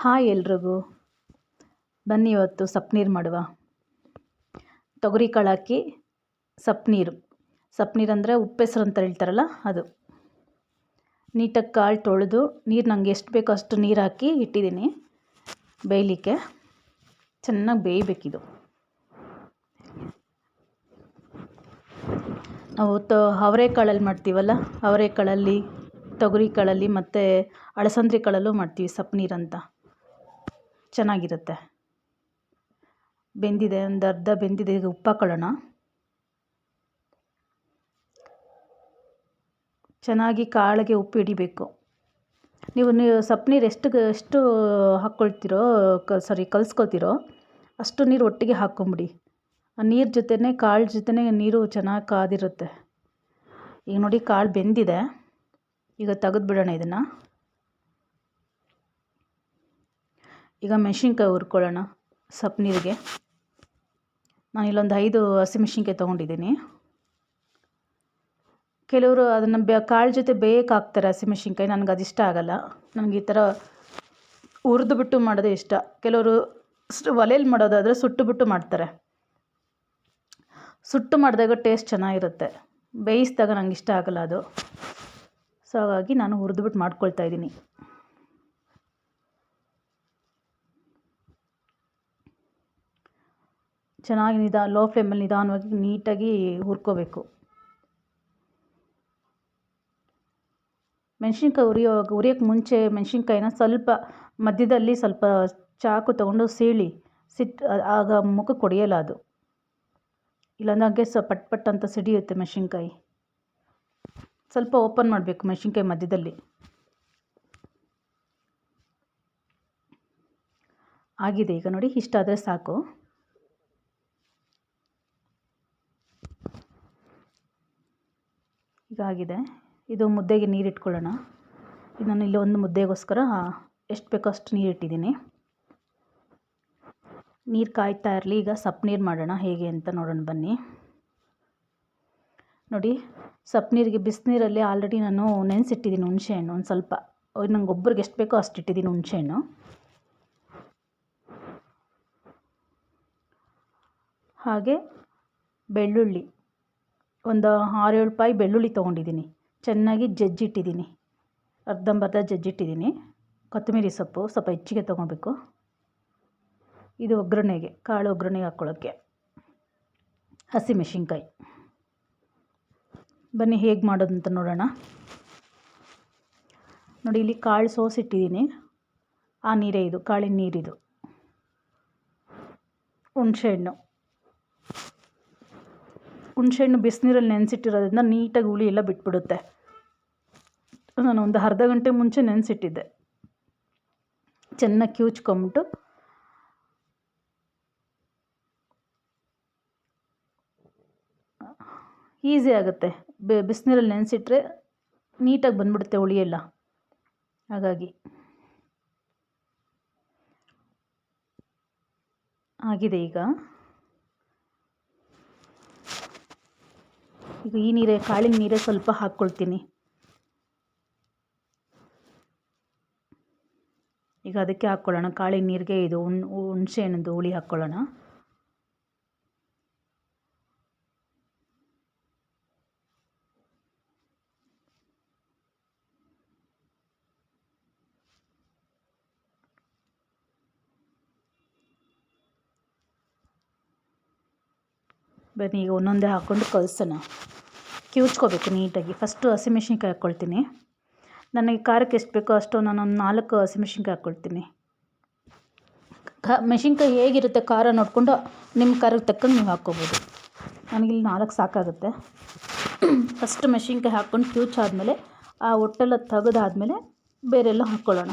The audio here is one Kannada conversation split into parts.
ಹಾಯ್ ಎಲ್ರಿಗೂ. ಬನ್ನಿ ಇವತ್ತು ಸಪ್ನೀರು ಮಾಡುವ. ತೊಗರಿ ಕಾಳು ಹಾಕಿ ಸಪ್ ನೀರು ಸಪ್ ನೀರು ಅಂದರೆ ಉಪ್ಪೆಸರು ಅಂತ ಹೇಳ್ತಾರಲ್ಲ ಅದು. ನೀಟಾಗಿ ಕಾಳು ತೊಳೆದು ನೀರು ನಂಗೆ ಎಷ್ಟು ಬೇಕೋ ಅಷ್ಟು ನೀರು ಹಾಕಿ ಇಟ್ಟಿದ್ದೀನಿ ಬೇಯಲಿಕ್ಕೆ. ಚೆನ್ನಾಗಿ ಬೇಯಬೇಕಿದು. ನಾವು ತ ಅವರೆಕಾಳಲ್ಲಿ ಮಾಡ್ತೀವಲ್ಲ ಅವರೆಕಾಳಲ್ಲಿ ತೊಗರಿ ಕಾಳಲ್ಲಿ ಮತ್ತು ಅಳಸಂದ್ರಿ ಕಾಳಲ್ಲೂ ಮಾಡ್ತೀವಿ ಅಂತ. ಚೆನ್ನಾಗಿರುತ್ತೆ. ಬೆಂದಿದೆ, ಒಂದು ಅರ್ಧ ಬೆಂದಿದೆ. ಈಗ ಉಪ್ಪು ಹಾಕೊಳ್ಳೋಣ. ಚೆನ್ನಾಗಿ ಕಾಳಿಗೆ ಉಪ್ಪು ಹಿಡಿಬೇಕು. ನೀವು ನೀವು ಸೊಪ್ಪು ನೀರು ಎಷ್ಟು ಎಷ್ಟು ಹಾಕ್ಕೊಳ್ತೀರೋ ಕ ಸಾರಿ ಕಲಿಸ್ಕೊಳ್ತೀರೋ ಅಷ್ಟು ನೀರು ಒಟ್ಟಿಗೆ ಹಾಕ್ಕೊಂಬಿಡಿ ಆ ನೀರು ಜೊತೆನೇ, ಕಾಳು ಜೊತೆನೇ ನೀರು ಚೆನ್ನಾಗಿ ಕಾದಿರುತ್ತೆ. ಈಗ ನೋಡಿ ಕಾಳು ಬೆಂದಿದೆ. ಈಗ ತೆಗೆದ್ಬಿಡೋಣ ಇದನ್ನು. ಈಗ ಮೆಣಸಿನ್ಕಾಯಿ ಹುರ್ಕೊಳ್ಳೋಣ ಸಪ್ ನೀರಿಗೆ. ನಾನು ಇಲ್ಲೊಂದು ಐದು ಹಸಿಮೆಣ್ಸಿನ್ಕಾಯಿ ತೊಗೊಂಡಿದ್ದೀನಿ. ಕೆಲವರು ಅದನ್ನು ಬೆ, ಕಾಳು ಜೊತೆ ಬೇಕು ಹಾಕ್ತಾರೆ ಹಸಿಮೆಣ್ಸಿನ್ಕಾಯಿ ನನಗೆ ಅದು ಇಷ್ಟ ಆಗೋಲ್ಲ. ನನಗೆ ಈ ಥರ ಹುರಿದು ಬಿಟ್ಟು ಮಾಡೋದೇ ಇಷ್ಟ. ಕೆಲವರು ಒಲೆಯಲ್ಲಿ ಮಾಡೋದಾದರೆ ಸುಟ್ಟು ಬಿಟ್ಟು ಮಾಡ್ತಾರೆ. ಸುಟ್ಟು ಮಾಡಿದಾಗ ಟೇಸ್ಟ್ ಚೆನ್ನಾಗಿರುತ್ತೆ. ಬೇಯಿಸಿದಾಗ ನನಗೆ ಇಷ್ಟ ಆಗೋಲ್ಲ ಅದು. ಸೊ ಹಾಗಾಗಿ ನಾನು ಹುರಿದ್ಬಿಟ್ಟು ಮಾಡ್ಕೊಳ್ತಾ ಇದ್ದೀನಿ. ಚೆನ್ನಾಗಿ ನಿಧಾ ಲೋ ಫ್ಲೇಮಲ್ಲಿ ನಿಧಾನವಾಗಿ ನೀಟಾಗಿ ಹುರ್ಕೋಬೇಕು. ಮೆಣಸಿನ್ಕಾಯಿ ಉರಿಯೋ ಉರಿಯೋಕ್ಕೆ ಮುಂಚೆ ಮೆಣಸಿನ್ಕಾಯಿನ ಸ್ವಲ್ಪ ಮಧ್ಯದಲ್ಲಿ ಸ್ವಲ್ಪ ಚಾಕು ತಗೊಂಡು ಸೀಳಿ ಸಿಟ್ಟು ಆಗ ಮುಖಕ್ಕೆ ಹೊಡೆಯಲ್ಲ ಅದು. ಇಲ್ಲಾಂದ್ರೆ ಸ ಪಟ್ ಪಟ್ ಅಂತ ಸಿಡಿಯುತ್ತೆ ಮೆಣಸಿನ್ಕಾಯಿ. ಸ್ವಲ್ಪ ಓಪನ್ ಮಾಡಬೇಕು ಮೆಣಸಿನ್ಕಾಯಿ ಮಧ್ಯದಲ್ಲಿ. ಆಗಿದೆ, ಈಗ ನೋಡಿ ಇಷ್ಟಾದರೆ ಸಾಕು. ಈಗ ಆಗಿದೆ ಇದು ಮುದ್ದೆಗೆ ನೀರು ಇಟ್ಕೊಳ್ಳೋಣ ಇದು ನಾನು ಇಲ್ಲಿ ಒಂದು ಮುದ್ದೆಗೋಸ್ಕರ ಎಷ್ಟು ಬೇಕೋ ಅಷ್ಟು ನೀರು ಇಟ್ಟಿದ್ದೀನಿ ನೀರು ಕಾಯ್ತಾ ಇರಲಿ, ಈಗ ಸಪ್ ನೀರು ಮಾಡೋಣ, ಹೇಗೆ ಅಂತ ನೋಡೋಣ ಬನ್ನಿ. ನೋಡಿ, ಸಪ್ ನೀರಿಗೆ ಬಿಸಿನೀರಲ್ಲಿ ಆಲ್ರೆಡಿ ನಾನು ನೆನೆಸಿಟ್ಟಿದ್ದೀನಿ ಹುಣಸೆಹಣ್ಣು ಒಂದು ಸ್ವಲ್ಪ. ನಂಗೆ ಒಬ್ಬರಿಗೆ ಎಷ್ಟು ಬೇಕೋ ಅಷ್ಟು ಇಟ್ಟಿದ್ದೀನಿ ಹುಣಸೆಹಣ್ಣು ಹಾಗೆ ಬೆಳ್ಳುಳ್ಳಿ. ಒಂದು ಆರೇಳು ಪಾಯಿ ಬೆಳ್ಳುಳ್ಳಿ ತೊಗೊಂಡಿದ್ದೀನಿ. ಚೆನ್ನಾಗಿ ಜಜ್ಜಿಟ್ಟಿದ್ದೀನಿ. ಅರ್ಧಂಬರ್ಧ ಜಜ್ಜಿಟ್ಟಿದ್ದೀನಿ. ಕೊತ್ತಂಬರಿ ಸೊಪ್ಪು ಸ್ವಲ್ಪ ಹೆಚ್ಚಿಗೆ ತೊಗೊಬೇಕು ಇದು ಒಗ್ಗರಣೆಗೆ, ಕಾಳು ಒಗ್ಗರಣೆಗೆ ಹಾಕ್ಕೊಳ್ಳೋಕ್ಕೆ. ಹಸಿಮೆಣ್ಸಿನ್ಕಾಯಿ ಬನ್ನಿ ಹೇಗೆ ಮಾಡೋದು ಅಂತ ನೋಡೋಣ. ನೋಡಿ, ಇಲ್ಲಿ ಕಾಳು ಸೋಸಿಟ್ಟಿದ್ದೀನಿ ಆ ನೀರೇ ಇದು, ಕಾಳಿನ ನೀರಿದು. ಹುಣಸೆಹಣ್ಣು ಹುಣಸೆಹಣ್ಣು ಬಿಸಿನೀರಲ್ಲಿ ನೆನೆಸಿಟ್ಟಿರೋದ್ರಿಂದ ನೀಟಾಗಿ ಹುಳಿ ಎಲ್ಲ ಬಿಟ್ಬಿಡುತ್ತೆ. ನಾನು ಒಂದು ಅರ್ಧ ಗಂಟೆ ಮುಂಚೆ ನೆನೆಸಿಟ್ಟಿದ್ದೆ. ಚೆನ್ನಾಗಿ ಕಿವುಚ್ಕೊಂಬಿಟ್ಟು ಈಸಿ ಆಗುತ್ತೆ. ಬಿಸಿನೀರಲ್ಲಿ ನೆನೆಸಿಟ್ರೆ ನೀಟಾಗಿ ಬಂದ್ಬಿಡುತ್ತೆ ಹುಳಿ ಎಲ್ಲ. ಹಾಗಾಗಿ ಆಗಿದೆ ಈಗ. ಈಗ ಈ ನೀರೇ, ಕಾಳಿನ ನೀರೇ ಸ್ವಲ್ಪ ಹಾಕ್ಕೊಳ್ತೀನಿ. ಈಗ ಅದಕ್ಕೆ ಹಾಕ್ಕೊಳ್ಳೋಣ. ಕಾಳಿನ ನೀರಿಗೆ ಇದು ಹುಣ್ ಹುಣಸೆ ಹಣ್ಣಿಂದು ಹುಳಿ ಹಾಕ್ಕೊಳ್ಳೋಣ. ಬನ್ನಿ, ಈಗ ಒಂದೊಂದೇ ಹಾಕ್ಕೊಂಡು ಕಲಸೋಣ. ಕಿವುಚ್ಕೋಬೇಕು ನೀಟಾಗಿ. ಫಸ್ಟು ಹಸಿಮೆಣ್ಸಿನ್ಕಾಯಿ ಹಾಕ್ಕೊಳ್ತೀನಿ. ನನಗೆ ಖಾರಕ್ಕೆ ಎಷ್ಟು ಬೇಕೋ ಅಷ್ಟು ನಾನೊಂದು ನಾಲ್ಕು ಹಸಿಮೆಣ್ಸಿನ್ಕಾಯಿ ಹಾಕ್ಕೊಳ್ತೀನಿ. ಖ, ಮೆಣಸಿನ್ಕಾಯಿ ಹೇಗಿರುತ್ತೆ ಖಾರ ನೋಡಿಕೊಂಡು ನಿಮ್ಮ ಖಾರಕ್ಕೆ ತಕ್ಕಂಗೆ ನೀವು ಹಾಕ್ಕೋಬೋದು. ನನಗಿಲ್ಲಿ ನಾಲ್ಕು ಸಾಕಾಗುತ್ತೆ. ಫಸ್ಟ್ ಮೆಣಸಿನ್ಕಾಯಿ ಹಾಕ್ಕೊಂಡು ಕಿವುಚಾದ್ಮೇಲೆ ಆ ಹೊಟ್ಟೆಲ್ಲ ತೆಗೆದಾದ್ಮೇಲೆ ಬೇರೆಲ್ಲ ಹಾಕ್ಕೊಳ್ಳೋಣ.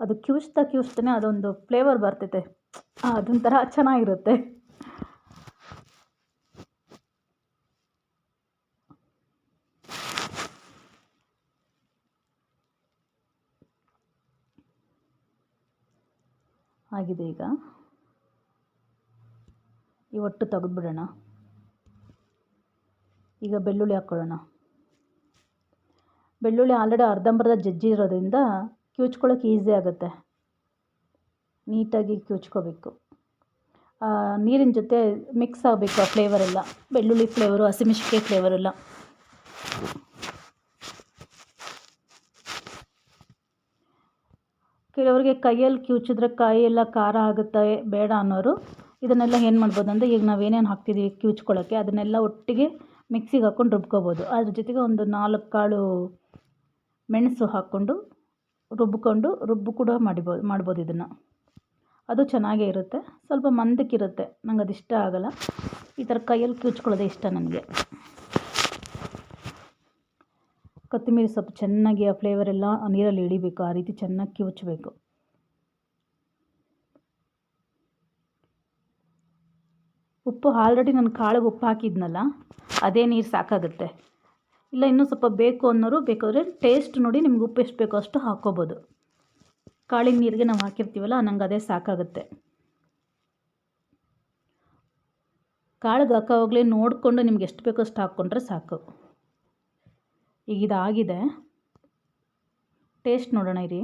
ಅದು ಕಿವುಚ್ತಾ ಕಿವುಚ್ತಾನೆ ಅದೊಂದು ಫ್ಲೇವರ್ ಬರ್ತೈತೆ. ಅದೊಂಥರ ಚೆನ್ನಾಗಿರುತ್ತೆ. ಆಗಿದೆ ಈಗ. ಈ ಒಟ್ಟು ತೆಗೆದ್ಬಿಡೋಣ. ಈಗ ಬೆಳ್ಳುಳ್ಳಿ ಹಾಕ್ಕೊಳ್ಳೋಣ. ಬೆಳ್ಳುಳ್ಳಿ ಆಲ್ರೆಡಿ ಅರ್ಧಂಬರ್ಧ ಜಜ್ಜಿರೋದ್ರಿಂದ ಕಿವುಚ್ಕೊಳ್ಳೋಕೆ ಈಸಿ ಆಗುತ್ತೆ. ನೀಟಾಗಿ ಕಿವುಚ್ಕೋಬೇಕು ನೀರಿನ ಜೊತೆ ಮಿಕ್ಸ್ ಆಗಬೇಕು ಆ ಫ್ಲೇವರೆಲ್ಲ ಬೆಳ್ಳುಳ್ಳಿ ಫ್ಲೇವರು, ಹಸಿಮೆಣ್ಸಿನ್ಕಾಯಿ ಫ್ಲೇವರೆಲ್ಲ ಕೆಲವರಿಗೆ ಕೈಯಲ್ಲಿ ಕಿವುಚಿದ್ರೆ ಕಾಯಿ ಎಲ್ಲ ಖಾರ ಆಗುತ್ತೆ, ಬೇಡ ಅನ್ನೋರು, ಇದನ್ನೆಲ್ಲ ಏನು ಮಾಡ್ಬೋದು ಅಂದರೆ ಈಗ ನಾವು ಏನೇನು ಹಾಕ್ತಿದ್ದೀವಿ ಕಿವುಚ್ಕೊಳ್ಳೋಕ್ಕೆ ಅದನ್ನೆಲ್ಲ ಒಟ್ಟಿಗೆ ಮಿಕ್ಸಿಗೆ ಹಾಕ್ಕೊಂಡು ರುಬ್ಕೋಬೋದು. ಅದ್ರ ಜೊತೆಗೆ ಒಂದು ನಾಲ್ಕು ಕಾಳು ಮೆಣಸು ಹಾಕ್ಕೊಂಡು ರುಬ್ಕೊಂಡು ರುಬ್ಬು ಕೂಡ ಮಾಡಿಬೋದು ಮಾಡ್ಬೋದು ಇದನ್ನು. ಅದು ಚೆನ್ನಾಗೇ ಇರುತ್ತೆ. ಸ್ವಲ್ಪ ಮಂದಕ್ಕಿರುತ್ತೆ. ನಂಗೆ ಅದು ಇಷ್ಟ ಆಗೋಲ್ಲ. ಈ ಥರ ಕೈಯಲ್ಲಿ ಕಿವುಚ್ಕೊಳ್ಳೋದೇ ಇಷ್ಟ ನನಗೆ. ಕೊತ್ತಂಬರಿ ಸೊಪ್ಪು ಚೆನ್ನಾಗಿ ಆ ಫ್ಲೇವರ್ ಎಲ್ಲ ನೀರಲ್ಲಿ ಇಳಿಬೇಕು ಆ ರೀತಿ ಚೆನ್ನಾಗಿ ಕಿವುಚಬೇಕು. ಉಪ್ಪು ಆಲ್ರೆಡಿ ನಾನು ಕಾಳಿಗೆ ಉಪ್ಪು ಹಾಕಿದ್ನಲ್ಲ, ಅದೇ ನೀರು ಸಾಕಾಗುತ್ತೆ. ಇಲ್ಲ ಇನ್ನೂ ಸ್ವಲ್ಪ ಬೇಕು ಅನ್ನೋರು ಬೇಕಾದರೆ ಟೇಸ್ಟ್ ನೋಡಿ ನಿಮ್ಗೆ ಉಪ್ಪು ಎಷ್ಟು ಬೇಕೋ ಅಷ್ಟು ಹಾಕ್ಕೋಬೋದು. ಕಾಳಿನ ನೀರಿಗೆ ನಾವು ಹಾಕಿರ್ತೀವಲ್ಲ, ನಂಗೆ ಅದೇ ಸಾಕಾಗುತ್ತೆ. ಕಾಳಿಗೆ ಹಾಕೋವಾಗಲೇ ನೋಡಿಕೊಂಡು ನಿಮ್ಗೆ ಎಷ್ಟು ಬೇಕೋ ಅಷ್ಟು ಹಾಕ್ಕೊಂಡ್ರೆ ಸಾಕು. ಈಗ ಇದಾಗಿದೆ. ಟೇಸ್ಟ್ ನೋಡೋಣ ಇರಿ.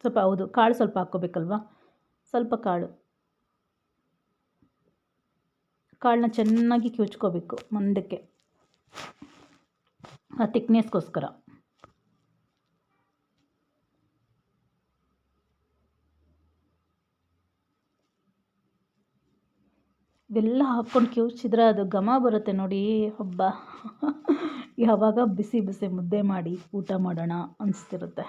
ಸ್ವಲ್ಪ ಹೌದು, ಕಾಳು ಸ್ವಲ್ಪ ಹಾಕ್ಕೋಬೇಕಲ್ವ? ಸ್ವಲ್ಪ ಕಾಳು. ಕಾಳನ್ನ ಚೆನ್ನಾಗಿ ಕಿವುಚ್ಕೋಬೇಕು ಮಂದಕ್ಕೆ. ಆ ತಿಕ್ನೆಸ್ಗೋಸ್ಕರ ಇದೆಲ್ಲ ಹಾಕ್ಕೊಂಡು ಕಿವುಚಿದ್ರೆ, ಅದು ಘಮ ಬರುತ್ತೆ ನೋಡಿ, ಹಬ್ಬ. ಯಾವಾಗ ಬಿಸಿ ಬಿಸಿ ಮುದ್ದೆ ಮಾಡಿ ಊಟ ಮಾಡೋಣ ಅನಿಸ್ತಿರುತ್ತೆ.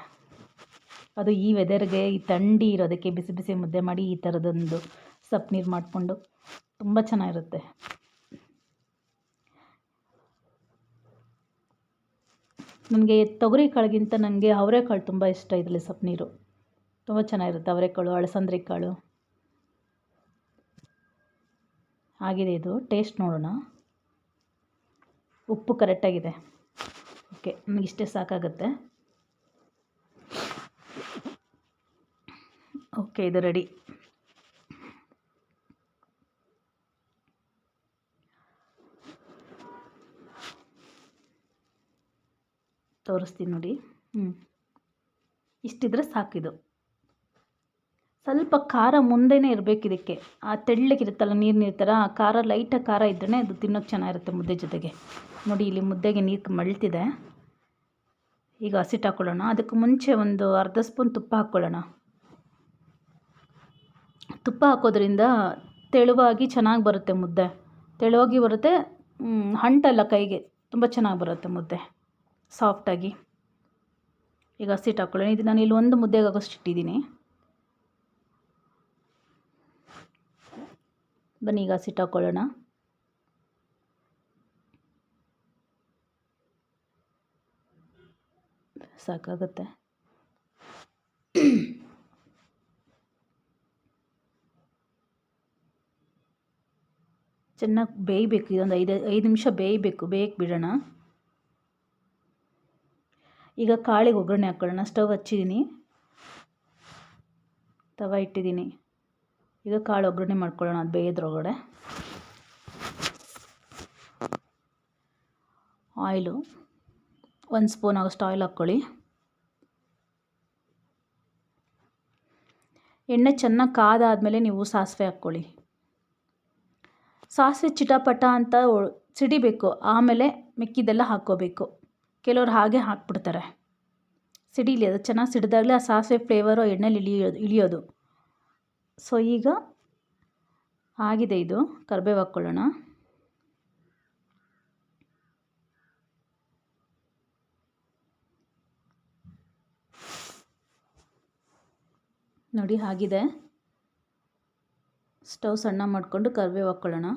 ಅದು ಈ ವೆದರ್ಗೆ ಈ ಥಂಡಿ ಇರೋದಕ್ಕೆ ಬಿಸಿ ಬಿಸಿ ಮುದ್ದೆ ಮಾಡಿ ಈ ಥರದೊಂದು ಸಪ್ಪು ನೀರು ಮಾಡಿಕೊಂಡು, ತುಂಬ ಚೆನ್ನಾಗಿರುತ್ತೆ. ನನಗೆ ತೊಗರಿ ಕಾಳಿಗಿಂತ ನನಗೆ ಅವರೆಕಾಳು ತುಂಬ ಇಷ್ಟ ಇದರಲ್ಲಿ ಸ್ವಲ್ಪ ನೀರು ತುಂಬ ಚೆನ್ನಾಗಿರುತ್ತೆ ಅವರೆಕಾಳು ಅಲಸಂದ್ರೆ ಕಾಳು ಆಗಿದೆ ಇದು. ಟೇಸ್ಟ್ ನೋಡೋಣ. ಉಪ್ಪು ಕರೆಕ್ಟಾಗಿದೆ. ಓಕೆ ನನಗಿಷ್ಟೇ ಸಾಕಾಗುತ್ತೆ. ಓಕೆ, ಇದು ರೆಡಿ. ತೋರಿಸ್ತೀನಿ ನೋಡಿ. ಹ್ಞೂ ಇಷ್ಟಿದ್ರೆ ಸಾಕಿದು. ಸ್ವಲ್ಪ ಖಾರ ಮುಂದೆನೇ ಇರಬೇಕು ಇದಕ್ಕೆ. ಆ ತೆಳ್ಳಗಿರುತ್ತಲ್ಲ ನೀರು ನೀರು ಥರ ಆ ಖಾರ ಲೈಟಾಗಿ ಖಾರ ಇದ್ರೇ ಅದು ತಿನ್ನೋಕೆ ಚೆನ್ನಾಗಿರುತ್ತೆ ಮುದ್ದೆ ಜೊತೆಗೆ. ನೋಡಿ ಇಲ್ಲಿ ಮುದ್ದೆಗೆ ನೀರು ಮಳ್ತಿದೆ. ಈಗ ಹಸಿಟ್ಟು ಹಾಕ್ಕೊಳ್ಳೋಣ ಅದಕ್ಕೆ ಮುಂಚೆ ಒಂದು ಅರ್ಧ ಸ್ಪೂನ್ ತುಪ್ಪ ಹಾಕ್ಕೊಳ್ಳೋಣ ತುಪ್ಪ ಹಾಕೋದ್ರಿಂದ ತೆಳುವಾಗಿ ಚೆನ್ನಾಗಿ ಬರುತ್ತೆ ಮುದ್ದೆ. ತೆಳುವಾಗಿ ಬರುತ್ತೆ ಹಂಟಲ್ಲ ಕೈಗೆ. ತುಂಬ ಚೆನ್ನಾಗಿ ಬರುತ್ತೆ ಮುದ್ದೆ. ಸಾಫ್ಟಾಗಿ. ಈಗ ಹಸಿಟ್ಟು ಹಾಕ್ಕೊಳ್ಳೋಣ ಇದು ನಾನು ಇಲ್ಲಿ ಒಂದು ಮುದ್ದೆಗೆ ಆಗೋಷ್ಟು ಇಟ್ಟಿದ್ದೀನಿ. ಬನ್ನಿ, ಈಗ ಹಸಿಟ್ಟು ಹಾಕ್ಕೊಳ್ಳೋಣ ಸಾಕಾಗುತ್ತೆ. ಚೆನ್ನಾಗಿ ಬೇಯಬೇಕು. ಇದೊಂದು ಐದು ಐದು ನಿಮಿಷ ಬೇಯಬೇಕು. ಬೇಯಕ್ಕೆ ಬಿಡೋಣ. ಈಗ ಕಾಳಿಗೆ ಒಗ್ಗರಣೆ ಹಾಕ್ಕೊಳ್ಳೋಣ ಸ್ಟವ್ ಹಚ್ಚಿದ್ದೀನಿ ತವ ಇಟ್ಟಿದ್ದೀನಿ ಈಗ ಕಾಳು ಒಗ್ಗರಣೆ ಮಾಡ್ಕೊಳ್ಳೋಣ ಅದು ಬೇಯದ್ರೊಳಗಡೆ. ಆಯಿಲು ಒಂದು ಸ್ಪೂನ್ ಆಗೋಷ್ಟು ಆಯಿಲ್ ಹಾಕ್ಕೊಳ್ಳಿ. ಎಣ್ಣೆ ಚೆನ್ನಾಗಿ ಕಾದಾದಮೇಲೆ ನೀವು ಸಾಸಿವೆ ಹಾಕ್ಕೊಳ್ಳಿ. ಸಾಸಿವೆ ಚಿಟಪಟ ಅಂತ ಸಿಡಿಬೇಕು. ಆಮೇಲೆ ಮಿಕ್ಕಿದೆಲ್ಲ ಹಾಕ್ಕೋಬೇಕು. ಕೆಲವ್ರು ಹಾಗೆ ಹಾಕ್ಬಿಡ್ತಾರೆ. ಸಿಡಿಲಿ ಅದು ಚೆನ್ನಾಗಿ ಸಿಡಿದಾಗಲೇ ಆ ಸಾಸಿವೆ ಫ್ಲೇವರು ಎಣ್ಣೆಲಿ ಇಳಿಯೋದು ಇಳಿಯೋದು. ಸೊ ಈಗ ಆಗಿದೆ ಇದು, ಕರಿಬೇವು ಹಾಕ್ಕೊಳ್ಳೋಣ. ನೋಡಿ ಆಗಿದೆ. ಸ್ಟವ್ ಸಣ್ಣ ಮಾಡಿಕೊಂಡು ಕರಿಬೇವು ಹಾಕ್ಕೊಳ್ಳೋಣ.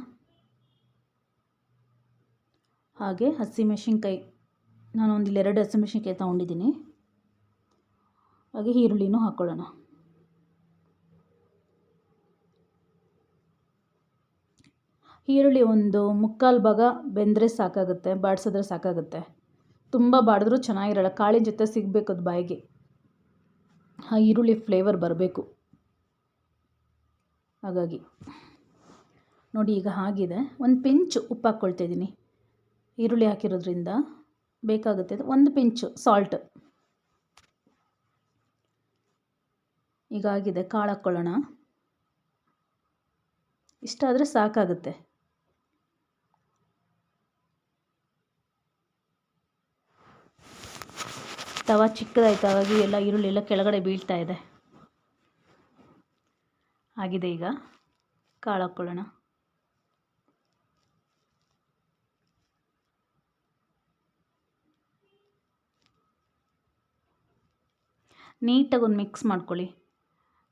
ಹಾಗೆ ಹಸಿಮೆಣ್ಸಿನ್ಕಾಯಿ ನಾನು ಒಂದು ಎರಡು ಹಸಿಮೆಣ್ಸಿನ್ಕಾಯಿ ತೊಗೊಂಡಿದ್ದೀನಿ. ಹಾಗೆ ಈರುಳ್ಳಿನೂ ಹಾಕ್ಕೊಳ್ಳೋಣ ಈರುಳ್ಳಿ ಒಂದು ಮುಕ್ಕಾಲು ಭಾಗ ಬೆಂದರೆ ಸಾಕಾಗುತ್ತೆ, ಬಾಡಿಸಿದ್ರೆ ಸಾಕಾಗುತ್ತೆ. ತುಂಬ ಬಾಡಿದ್ರೂ ಚೆನ್ನಾಗಿರಲ್ಲ, ಕಾಳಿನ ಜೊತೆ ಸಿಗಬೇಕು ಅದು ಬಾಯಿಗೆ. ಆ ಈರುಳ್ಳಿ ಫ್ಲೇವರ್ ಬರಬೇಕು. ಹಾಗಾಗಿ ನೋಡಿ ಈಗ ಆಗಿದೆ ಒಂದು ಪಿಂಚ್ ಉಪ್ಪು ಹಾಕ್ಕೊಳ್ತಾ ಇದ್ದೀನಿ. ಈರುಳ್ಳಿ ಹಾಕಿರೋದ್ರಿಂದ ಬೇಕಾಗುತ್ತೆ. ಒಂದು ಪಿಂಚು ಸಾಲ್ಟ್ ಈಗ ಆಗಿದೆ ಕಾಳು ಹಾಕ್ಕೊಳ್ಳೋಣ ಇಷ್ಟಾದರೆ ಸಾಕಾಗುತ್ತೆ. ತವ ಚಿಕ್ಕದಾಯ್ತು ಹಾಗಾಗಿ ಎಲ್ಲ ಈರುಳ್ಳಿ ಎಲ್ಲ ಕೆಳಗಡೆ ಬೀಳ್ತಾ ಇದೆ. ಆಗಿದೆ ಈಗ ಕಾಳು ಹಾಕ್ಕೊಳ್ಳೋಣ ನೀಟಾಗಿ ಒಂದು ಮಿಕ್ಸ್ ಮಾಡ್ಕೊಳ್ಳಿ.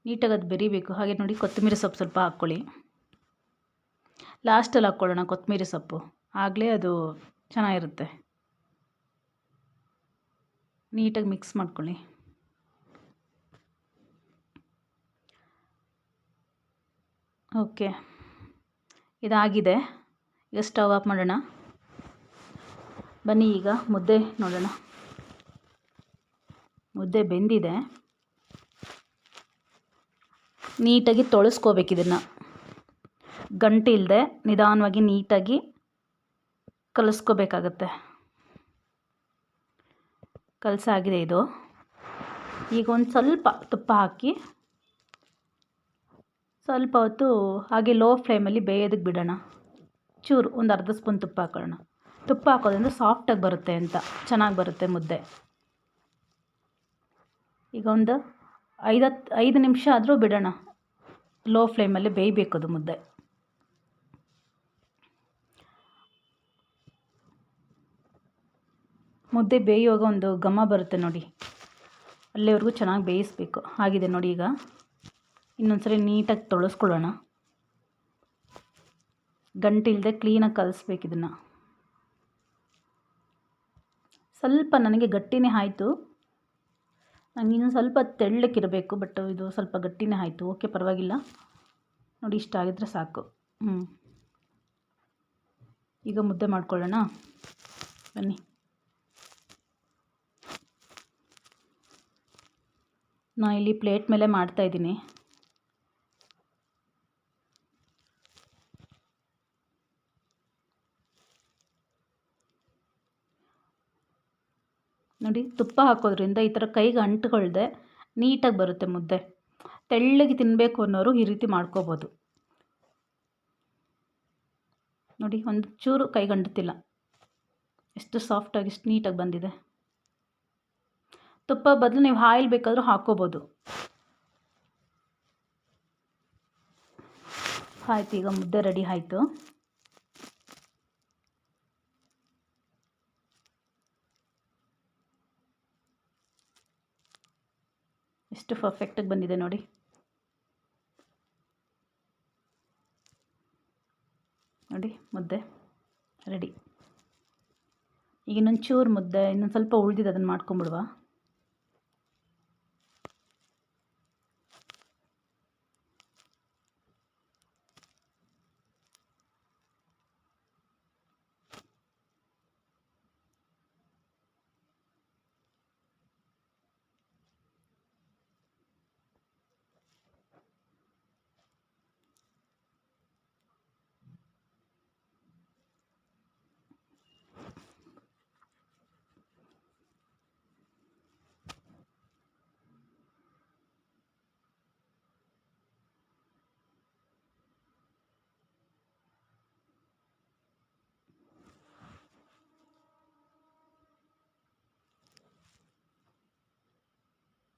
ನೀಟಾಗಿ ಅದು ಬೆರಿಬೇಕು. ಹಾಗೆ ನೋಡಿ ಕೊತ್ತಂಬರಿ ಸೊಪ್ಪು ಸ್ವಲ್ಪ ಹಾಕ್ಕೊಳ್ಳಿ. ಲಾಸ್ಟಲ್ಲಿ ಹಾಕ್ಕೊಳ್ಳೋಣ ಕೊತ್ತಂಬರಿ ಸೊಪ್ಪು. ಆಗಲೇ ಅದು ಚೆನ್ನಾಗಿರುತ್ತೆ. ನೀಟಾಗಿ ಮಿಕ್ಸ್ ಮಾಡ್ಕೊಳ್ಳಿ. ಓಕೆ ಇದಾಗಿದೆ. ಈಗ ಸ್ಟವ್ ಆಫ್ ಮಾಡೋಣ. ಬನ್ನಿ ಈಗ ಮುದ್ದೆ ನೋಡೋಣ. ಮುದ್ದೆ ಬೆಂದಿದೆ. ನೀಟಾಗಿ ತೊಳಸ್ಕೋಬೇಕು ಇದನ್ನು. ಗಂಟಿಲ್ಲದೆ ನಿಧಾನವಾಗಿ ನೀಟಾಗಿ ಕಲಿಸ್ಕೋಬೇಕಾಗತ್ತೆ. ಕಲಸಾಗಿದೆ ಇದು. ಈಗ ಒಂದು ಸ್ವಲ್ಪ ತುಪ್ಪ ಹಾಕಿ, ಸ್ವಲ್ಪ ಹೊತ್ತು ಹಾಗೆ ಲೋ ಫ್ಲೇಮಲ್ಲಿ ಬೇಯೋದಕ್ಕೆ ಬಿಡೋಣ. ಚೂರು ಒಂದು ಅರ್ಧ ಸ್ಪೂನ್ ತುಪ್ಪ ಹಾಕೋಣ ತುಪ್ಪ ಹಾಕೋದ್ರಿಂದ ಸಾಫ್ಟಾಗಿ ಬರುತ್ತೆ ಅಂತ, ಚೆನ್ನಾಗಿ ಬರುತ್ತೆ ಮುದ್ದೆ. ಈಗ ಒಂದು ಐದತ್ತು ಐದು ನಿಮಿಷ ಆದರೂ ಬಿಡೋಣ. ಲೋ ಫ್ಲೇಮಲ್ಲಿ ಬೇಯಬೇಕು ಅದು ಮುದ್ದೆ. ಮುದ್ದೆ ಬೇಯುವಾಗ ಒಂದು ಘಮ ಬರುತ್ತೆ ನೋಡಿ. ಅಲ್ಲಿವರೆಗೂ ಚೆನ್ನಾಗಿ ಬೇಯಿಸ್ಬೇಕು. ಆಗಿದೆ ನೋಡಿ ಈಗ. ಇನ್ನೊಂದ್ಸರಿ ನೀಟಾಗಿ ತೊಳಸ್ಕೊಳ್ಳೋಣ. ಗಂಟಿಲ್ಲದೆ ಕ್ಲೀನಾಗಿ ಕಲಿಸ್ಬೇಕು ಇದನ್ನು. ಸ್ವಲ್ಪ ನನಗೆ ಗಟ್ಟಿನೇ ಆಯಿತು. ನನಗೆ ಇನ್ನೊಂದು ಸ್ವಲ್ಪ ತೆಳ್ಳಕ್ಕಿರಬೇಕು ಬಟ್ ಇದು ಸ್ವಲ್ಪ ಗಟ್ಟಿನೇ ಆಯಿತು. ಓಕೆ ಪರವಾಗಿಲ್ಲ. ನೋಡಿ, ಇಷ್ಟ ಆಗಿದ್ರೆ ಸಾಕು. ಹ್ಞೂ ಈಗ ಮುದ್ದೆ ಮಾಡ್ಕೊಳ್ಳೋಣ. ಬನ್ನಿ. ನಾನು ಇಲ್ಲಿ ಪ್ಲೇಟ್ ಮೇಲೆ ಮಾಡ್ತಾಯಿದ್ದೀನಿ ನೋಡಿ, ತುಪ್ಪ ಹಾಕೋದ್ರಿಂದ ಈ ಥರ ಕೈಗೆ ಅಂಟ್ಕೊಳ್ದೆ ನೀಟಾಗಿ ಬರುತ್ತೆ ಮುದ್ದೆ. ತೆಳ್ಳಗೆ ತಿನ್ನಬೇಕು ಅನ್ನೋರು ಈ ರೀತಿ ಮಾಡ್ಕೋಬೋದು. ನೋಡಿ ಒಂದು ಚೂರು ಕೈಗಂಟುತ್ತಿಲ್ಲ ಎಷ್ಟು ಸಾಫ್ಟಾಗಿ ಎಷ್ಟು ನೀಟಾಗಿ ಬಂದಿದೆ. ತುಪ್ಪ ಬದಲು ನೀವು ಆಯಿಲ್ ಬೇಕಾದರೂ ಹಾಕ್ಕೋಬೋದು ಆಯ್ತು, ಈಗ ಮುದ್ದೆ ರೆಡಿ ಆಯಿತು. ಎಷ್ಟು ಪರ್ಫೆಕ್ಟಾಗಿ ಬಂದಿದೆ ನೋಡಿ. ನೋಡಿ, ಮುದ್ದೆ ರೆಡಿ ಈಗ ಇನ್ನೊಂದು ಚೂರು ಮುದ್ದೆ, ಇನ್ನೊಂದು ಸ್ವಲ್ಪ ಉಳಿದಿದೆ ಅದನ್ನು ಮಾಡ್ಕೊಂಬಿಡುವ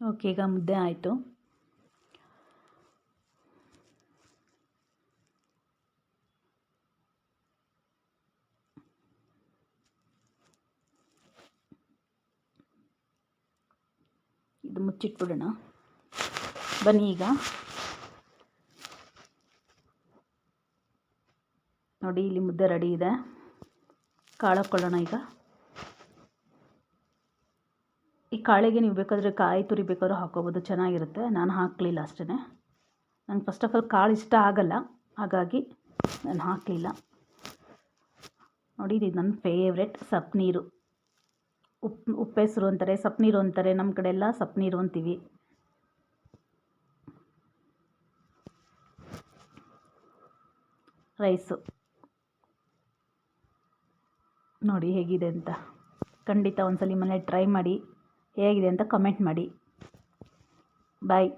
ಓಕೆ, ಈಗ ಮುದ್ದೆ ಆಯಿತು. ಇದು ಮುಚ್ಚಿಟ್ಬಿಡೋಣ. ಬನ್ನಿ ಈಗ. ನೋಡಿ, ಇಲ್ಲಿ ಮುದ್ದೆ ರೆಡಿ ಇದೆ. ಕಾಳು ಹಾಕ್ಕೊಳ್ಳೋಣ ಈಗ. ಈ ಕಾಳಿಗೆ ನೀವು ಬೇಕಾದರೆ ಕಾಯಿ ತುರಿ ಬೇಕಾದ್ರೂ ಹಾಕ್ಕೋಬೋದು ಚೆನ್ನಾಗಿರುತ್ತೆ. ನಾನು ಹಾಕಲಿಲ್ಲ ಅಷ್ಟೇ ನಂಗೆ ಫಸ್ಟ್ ಆಫ್ ಆಲ್ ಕಾಳು ಇಷ್ಟ ಆಗಲ್ಲ. ಹಾಗಾಗಿ ನಾನು ಹಾಕಲಿಲ್ಲ. ನೋಡಿ, ಇದು ನನ್ನ ಫೇವ್ರೆಟ್ ಸಪ್ನೀರು. ಉಪ್ಪು ಉಪ್ಪೆಸರು ಅಂತಾರೆ, ಸಪ್ನೀರು ಅಂತಾರೆ. ನಮ್ಮ ಕಡೆ ಎಲ್ಲ ಸಪ್ನೀರು ಅಂತೀವಿ. ರೈಸು. ನೋಡಿ ಹೇಗಿದೆ ಅಂತ. ಖಂಡಿತ ಒಂದ್ಸಲಿ ಮನೇಲಿ ಟ್ರೈ ಮಾಡಿ. ಹೇಗಿದೆ ಅಂತ ಕಮೆಂಟ್ ಮಾಡಿ. ಬಾಯ್